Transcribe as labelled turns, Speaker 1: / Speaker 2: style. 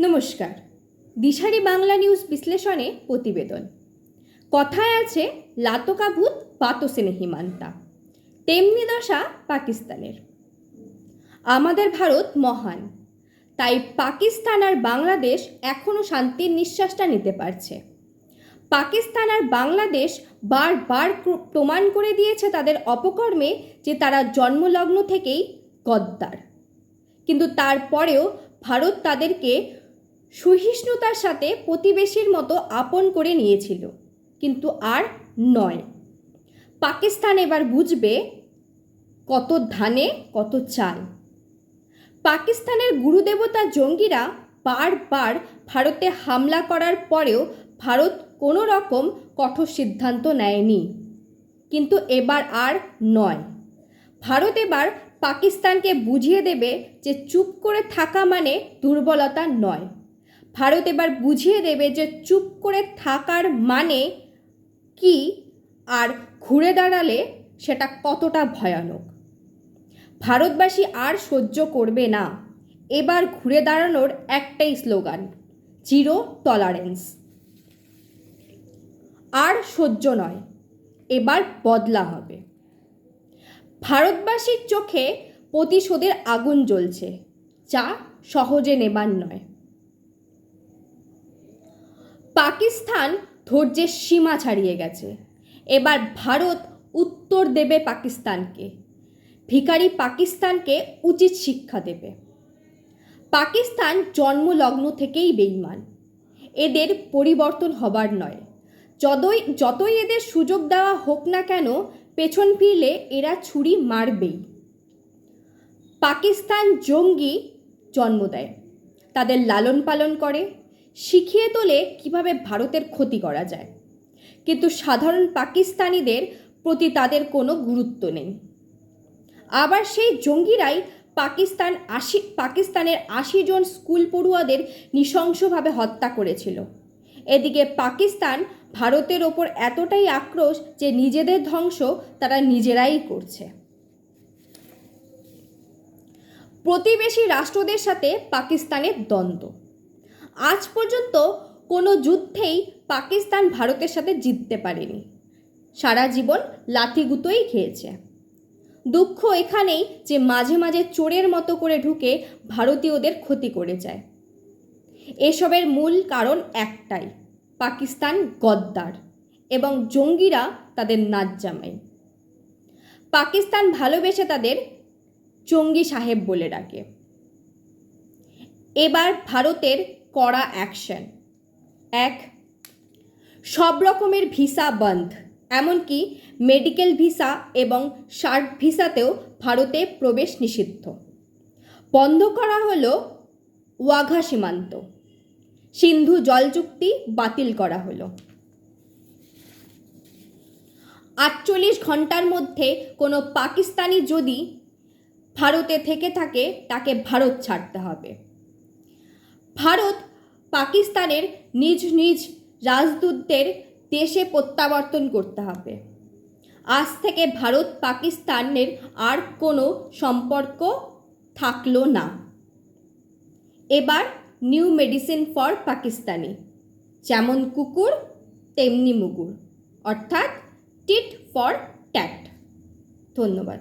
Speaker 1: নমস্কার। দিশারি বাংলা নিউজ বিশ্লেষণে প্রতিবেদন। কথায় আছে, লাতকা ভূত বাতসেনে হিমান্তা। তেমনি দশা পাকিস্তানের। আমাদের ভারত মহান। তাই পাকিস্তান আর বাংলাদেশ এখনও শান্তির নিঃশ্বাসটা নিতে পারছে। পাকিস্তান আর বাংলাদেশ বারবার প্র- প্রমাণ করে দিয়েছে তাদের অপকর্মে যে তারা জন্মলগ্ন থেকেই গদ্দার। কিন্তু তারপরেও ভারত তাদেরকে সহিষ্ণুতার সাথে প্রতিবেশীর মতো আপন করে নিয়েছিল, কিন্তু আর নয়। পাকিস্তান এবার বুঝবে কত ধানে, কত চাল। পাকিস্তানের গুরুদেবতা জঙ্গিরা বারবার ভারতে হামলা করার পরেও ভারত কোনো রকম কঠোর সিদ্ধান্ত নেয়নি। কিন্তু এবার আর নয়। ভারত এবার পাকিস্তানকে বুঝিয়ে দেবে যে চুপ করে থাকা মানে দুর্বলতা নয়। ভারত এবার বুঝিয়ে দেবে যে চুপ করে থাকার মানে কি আর ঘুরে দাঁড়ালে সেটা কতটা ভয়ানক। ভারতবাসী আর সহ্য করবে না। এবার ঘুরে দাঁড়ানোর একটাই স্লোগান, জিরো টলারেন্স। আর সহ্য নয়, এবার বদলা হবে। ভারতবাসীর চোখে প্রতিশোধের আগুন জ্বলছে, যা সহজে নেবার নয়। পাকিস্তান ধৈর্যের সীমা ছাড়িয়ে গেছে। এবার ভারত উত্তর দেবে পাকিস্তানকে। ভিখারি পাকিস্তানকে উচিত শিক্ষা দেবে। পাকিস্তান জন্মলগ্ন থেকেই বেইমান এদের পরিবর্তন হবার নয়। যতই যতই এদের সুযোগ দেওয়া হোক না কেন, পেছন ফিরলে এরা ছুরি মারবেই। পাকিস্তান জঙ্গি জন্ম দেয়। তাদের লালন পালন করে। শিখিয়ে তোলে কীভাবে ভারতের ক্ষতি করা যায়। কিন্তু সাধারণ পাকিস্তানিদের প্রতি তাদের কোনো গুরুত্ব নেই। আবার সেই জঙ্গিরাই পাকিস্তান আশি, পাকিস্তানের আশি জন স্কুল পড়ুয়াদের নৃশংসভাবে হত্যা করেছিল। এদিকে পাকিস্তান ভারতের ওপর এতটাই আক্রোশ যে নিজেদের ধ্বংস তারা নিজেরাই করছে। প্রতিবেশী রাষ্ট্রদের সাথে পাকিস্তানের দ্বন্দ্ব। আজ পর্যন্ত কোনো যুদ্ধেই পাকিস্তান ভারতের সাথে জিততে পারেনি। সারা জীবন লাঠিগুতোই খেয়েছে। দুঃখ এখানেই যে মাঝে মাঝে চোরের মতো করে ঢুকে ভারতীয়দের ক্ষতি করে যায়। এসবের মূল কারণ একটাই, পাকিস্তান গদ্দার এবং জঙ্গিরা তাদের নাচ জামাই পাকিস্তান ভালোবেসে তাদের জঙ্গি সাহেব বলে ডাকে। এবার ভারতের কড়া অ্যাকশন এক, সব রকমের ভিসা বন্ধ। এমনকি মেডিকেল ভিসা এবং শার্ট ভিসাতেও ভারতে প্রবেশ নিষিদ্ধ। বন্ধ করা হলো ওয়াঘা সীমান্ত। সিন্ধু জল চুক্তি বাতিল করা হলো। আটচল্লিশ ঘণ্টার মধ্যে কোনো পাকিস্তানি যদি ভারতে থেকে থাকে, তাকে ভারত ছাড়তে হবে। ভারত পাকিস্তানের নিজ নিজ রাজদূতদের দেশে প্রত্যাবর্তন করতে হবে। আজ থেকে ভারত পাকিস্তানের আর কোনো সম্পর্ক থাকল না। এবার নিউ মেডিসিন ফর পাকিস্তানি, যেমন কুকুর, তেমনি মুগুর, অর্থাৎ টিট ফর ট্যাট। ধন্যবাদ।